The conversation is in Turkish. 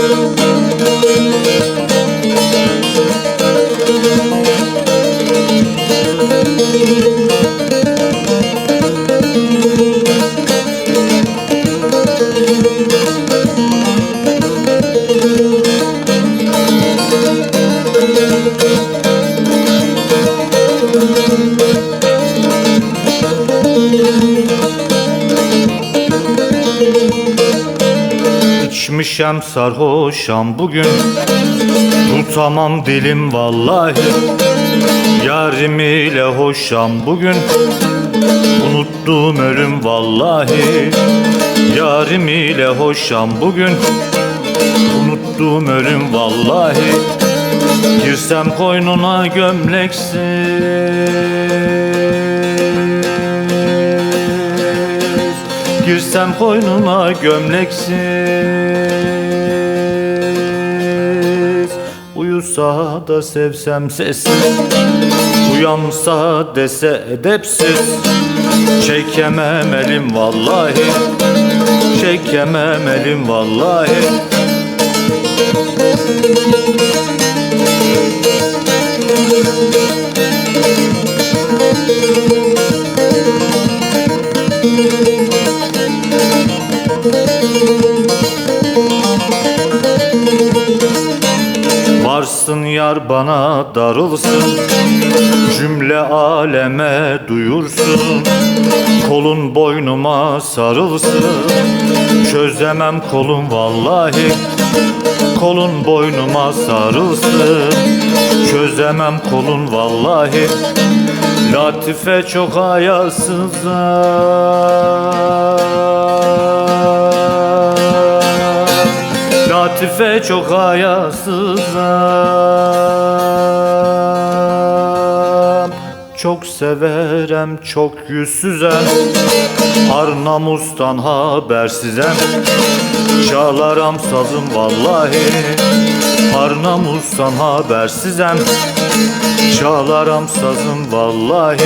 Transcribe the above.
Müzik İçmişem sarhoşam bugün. Tutamam dilim vallahi. Yarim ile hoşam bugün. Unuttum ölüm vallahi. Yarim ile hoşam bugün. Unuttum ölüm vallahi. Girsem koynuna gömleksiz. Girsem koynuna gömleksiz Uyusa da sevsem sessiz Uyansa dese edepsiz. Çekemem elim vallahi Çekemem elim vallahi Varsın yar bana darılsın Cümle aleme duyursun Kolun boynuma sarılsın. Çözemem kolum vallahi Kolun boynuma sarılsın. Çözemem kolun vallahi Latife çok ayasızlar Latife çok ayasızam Çok severem çok yüzsüzem. Ar namustan habersizem. Çağlaram sazım vallahi. Ar namustan habersizem. Çağlaram sazım vallahi